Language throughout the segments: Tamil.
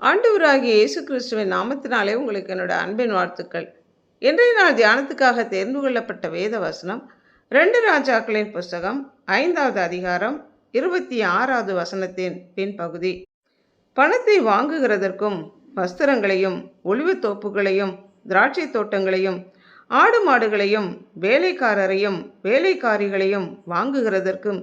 ஆண்டவராகிய இயேசு கிறிஸ்துவின் நாமத்தினாலே உங்களுக்கு என்னோட அன்பின் வாழ்த்துக்கள். இன்றைய நாள் தியானத்துக்காக தேர்ந்து கொள்ளப்பட்ட வேத வசனம் ரெண்டு ராஜாக்களின் புஸ்தகம் ஐந்தாவது அதிகாரம் இருபத்தி ஆறாவது வசனத்தின் பின்பகுதி பணத்தை வாங்குகிறதற்கும் வஸ்திரங்களையும் ஒளிவுத் தோப்புகளையும் திராட்சை தோட்டங்களையும் ஆடு மாடுகளையும் வேலைக்காரரையும் வேலைக்காரிகளையும் வாங்குகிறதற்கும்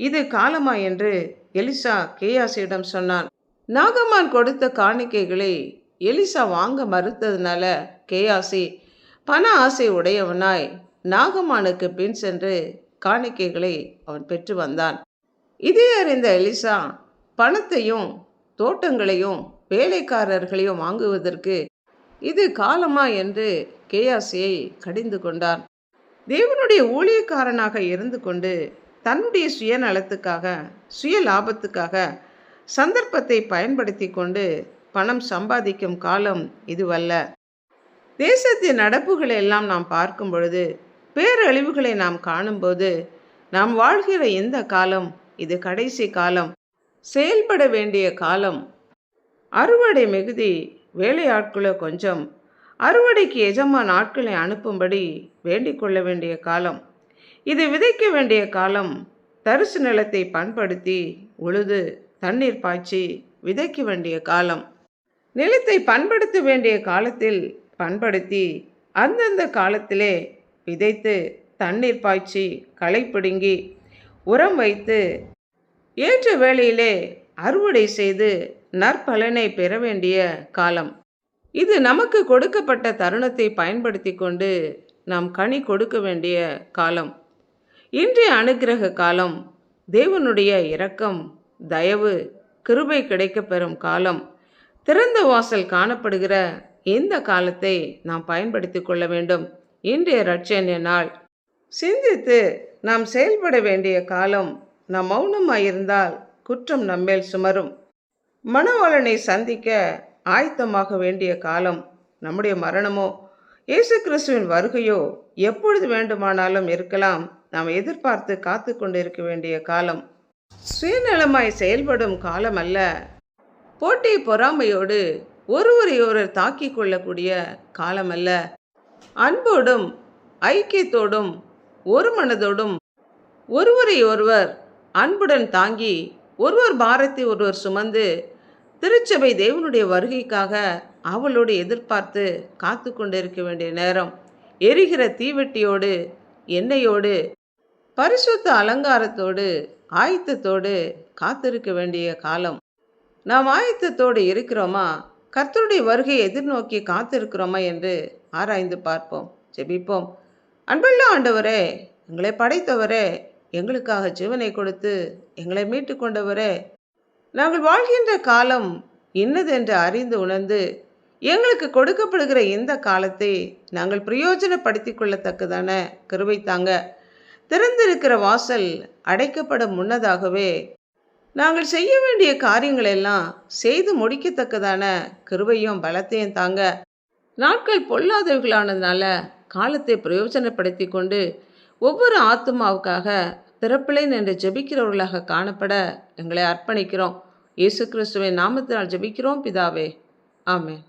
இது காலமா என்று எலிசா கேயாசியிடம் சொன்னான். நாகமான் கொடுத்த காணிக்கைகளை எலிசா வாங்க மறுத்ததுனால கேயாசி பண ஆசை உடையவனாய் நாகமானுக்கு பின் சென்று காணிக்கைகளை அவன் பெற்று வந்தான். இதை அறிந்த எலிசா பணத்தையும் தோட்டங்களையும் வேலைக்காரர்களையும் வாங்குவதற்கு இது காலமா என்று கேயாசியை கடிந்து கொண்டான். தேவனுடைய ஊழியக்காரனாக இருந்து கொண்டு தன்னுடைய சுயநலத்துக்காக சுய லாபத்துக்காக சந்தர்ப்பத்தை பயன்படுத்தி கொண்டு பணம் சம்பாதிக்கும் காலம் இதுவல்ல. தேசத்தின் நடப்புகளை எல்லாம் நாம் பார்க்கும் பொழுது பேரழிவுகளை நாம் காணும்போது நாம் வாழ்கிற இந்த காலம் இது கடைசி காலம். செயல்பட வேண்டிய காலம். அறுவடை மிகுதி வேலையாட்களை கொஞ்சம் அறுவடைக்கு எஜமான் ஆட்களை அனுப்பும்படி வேண்டிக் கொள்ள வேண்டிய காலம். இது விதைக்க வேண்டிய காலம் தரிசு நிலத்தை பண்படுத்தி உழுது தண்ணீர் பாய்ச்சி விதைக்க வேண்டிய காலம். நிலத்தை பண்படுத்த வேண்டிய காலத்தில் பண்படுத்தி அந்தந்த காலத்திலே விதைத்து தண்ணீர் பாய்ச்சி களை பிடுங்கி உரம் வைத்து ஏற்ற வேளையிலே அறுவடை செய்து நற்பலனை பெற வேண்டிய காலம். இது நமக்கு கொடுக்கப்பட்ட தருணத்தை பயன்படுத்தி கொண்டு நாம் கனி கொடுக்க வேண்டிய காலம். இன்றைய அனுக்கிரக காலம் தேவனுடைய இரக்கம் தயவு கிருபை கிடைக்க பெறும் காலம். திறந்த வாசல் காணப்படுகிற இந்த காலத்தை நாம் பயன்படுத்தி கொள்ள வேண்டும். இன்றைய ரட்சணிய நாள் சிந்தித்து நாம் செயல்பட வேண்டிய காலம் நாம் மௌனமாயிருந்தால் குற்றம் நம்மேல் சுமரும். மனவளனை சந்திக்க ஆயத்தமாக வேண்டிய காலம் நம்முடைய மரணமோ இயேசு கிறிஸ்துவின் வருகையோ எப்பொழுது வேண்டுமானாலும் இருக்கலாம். நாம் எதிர்பார்த்து காத்து கொண்டிருக்க வேண்டிய காலம் சுயநலமாய் செயல்படும் காலம் அல்ல போட்டி பொறாமையோடு ஒருவரையொருவர் தாக்கி தாக்கிக் கொள்ளக்கூடிய காலம் அல்ல அன்போடும் ஐக்கியத்தோடும் ஒரு மனதோடும் ஒருவரை ஒருவர் அன்புடன் தாங்கி ஒருவர் பாரத்தை ஒருவர் சுமந்து திருச்சபை தேவனுடைய வருகைக்காக அவளோடு எதிர்பார்த்து காத்து கொண்டிருக்க வேண்டிய நேரம். எரிகிற தீவெட்டியோடு எண்ணெயோடு பரிசுத்த அலங்காரத்தோடு ஆயத்தத்தோடு காத்திருக்க வேண்டிய காலம். நாம் ஆயத்தத்தோடு இருக்கிறோமா? கர்த்தருடைய வருகையை எதிர்நோக்கி காத்திருக்கிறோமா என்று ஆராய்ந்து பார்ப்போம் ஜெபிப்போம். அன்புள்ள ஆண்டவரே எங்களை படைத்தவரே எங்களுக்காக ஜீவனை கொடுத்து எங்களை மீட்டு கொண்டவரே நாங்கள் வாழ்கின்ற காலம் இன்னதென்று அறிந்து உணர்ந்து எங்களுக்கு கொடுக்கப்படுகிற இந்த காலத்தை நாங்கள் பிரயோஜனப்படுத்தி கொள்ளத்தக்கதான கருவை தாங்க. திறந்திருக்கிற வாசல் அடைக்கப்பட முன்னதாகவே நாங்கள் செய்ய வேண்டிய காரியங்களெல்லாம் செய்து முடிக்கத்தக்கதான கிருவையும் பலத்தையும் தாங்க நாட்கள் பொல்லாதவர்களானதுனால காலத்தை பிரயோஜனப்படுத்தி கொண்டு ஒவ்வொரு ஆத்மாவுக்காக திறப்பிலேன் என்று ஜெபிக்கிறவர்களாக காணப்பட எங்களை அர்ப்பணிக்கிறோம். இயேசு கிறிஸ்துவின் நாமத்தினால் ஜெபிக்கிறோம். பிதாவே ஆமென்.